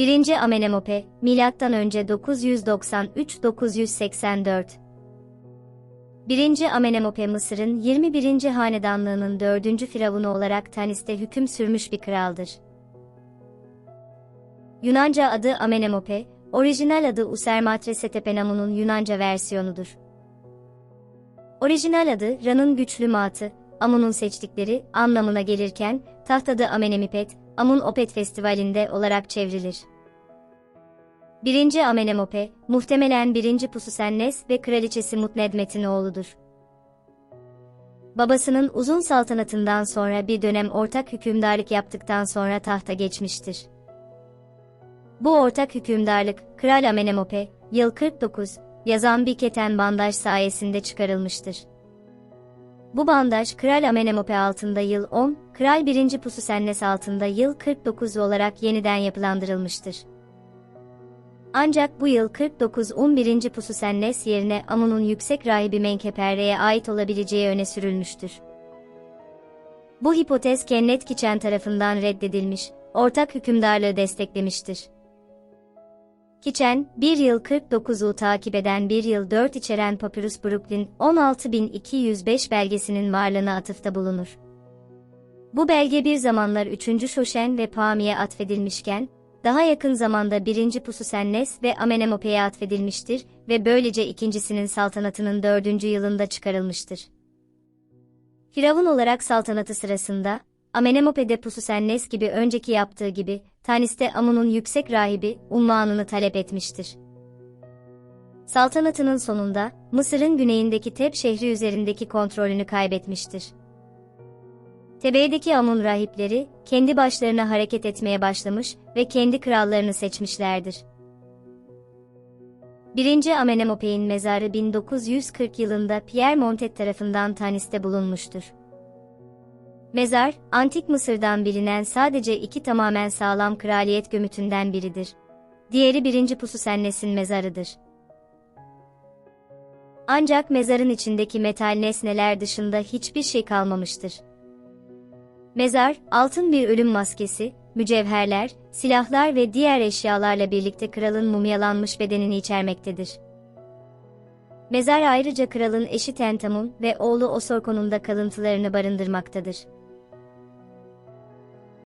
1. Amenemope, milattan önce 993-984. 1. Amenemope Mısır'ın 21. hanedanlığının 4. firavunu olarak Tanis'te hüküm sürmüş bir kraldır. Yunanca adı Amenemope, orijinal adı Usermatre Setepenamu'nun Yunanca versiyonudur. Orijinal adı Ran'ın güçlü matı, Amun'un seçtikleri anlamına gelirken, taht adı Amenemipet, Amun Opet Festivali'nde olarak çevrilir. 1. Amenemope, muhtemelen 1. Pususennes ve kraliçesi Mutnedmet'in oğludur. Babasının uzun saltanatından sonra bir dönem ortak hükümdarlık yaptıktan sonra tahta geçmiştir. Bu ortak hükümdarlık, Kral Amenemope, yıl 49, yazan bir keten bandaj sayesinde çıkarılmıştır. Bu bandaj Kral Amenemope altında yıl 10, Kral 1. Pususennes altında yıl 49 olarak yeniden yapılandırılmıştır. Ancak bu yıl 49 11. Pususennes yerine Amun'un yüksek rahibi Menkeperre'ye ait olabileceği öne sürülmüştür. Bu hipotez Kennet Kiçen tarafından reddedilmiş, ortak hükümdarlığı desteklemiştir. Kiçen, 1 yıl 49'u takip eden 1 yıl 4 içeren Papyrus Brooklyn 16205 belgesinin varlığına atıfta bulunur. Bu belge bir zamanlar 3. Şoşen ve Pami'ye atfedilmişken, daha yakın zamanda 1. Pususennes ve Amenemope'ye atfedilmiştir ve böylece ikincisinin saltanatının 4. yılında çıkarılmıştır. Firavun olarak saltanatı sırasında, Amenemope'de Pususennes gibi önceki yaptığı gibi, Tanis'te Amun'un yüksek rahibi, unvanını talep etmiştir. Saltanatının sonunda, Mısır'ın güneyindeki Teb şehri üzerindeki kontrolünü kaybetmiştir. Tebe'deki Amun rahipleri, kendi başlarına hareket etmeye başlamış ve kendi krallarını seçmişlerdir. 1. Amenemope'in mezarı 1940 yılında Pierre Montet tarafından Tanis'te bulunmuştur. Mezar, Antik Mısır'dan bilinen sadece iki tamamen sağlam kraliyet gömütünden biridir. Diğeri 1. Pususennes'in mezarıdır. Ancak mezarın içindeki metal nesneler dışında hiçbir şey kalmamıştır. Mezar, altın bir ölüm maskesi, mücevherler, silahlar ve diğer eşyalarla birlikte kralın mumyalanmış bedenini içermektedir. Mezar ayrıca kralın eşi Tentamun ve oğlu Osorkon'un da kalıntılarını barındırmaktadır.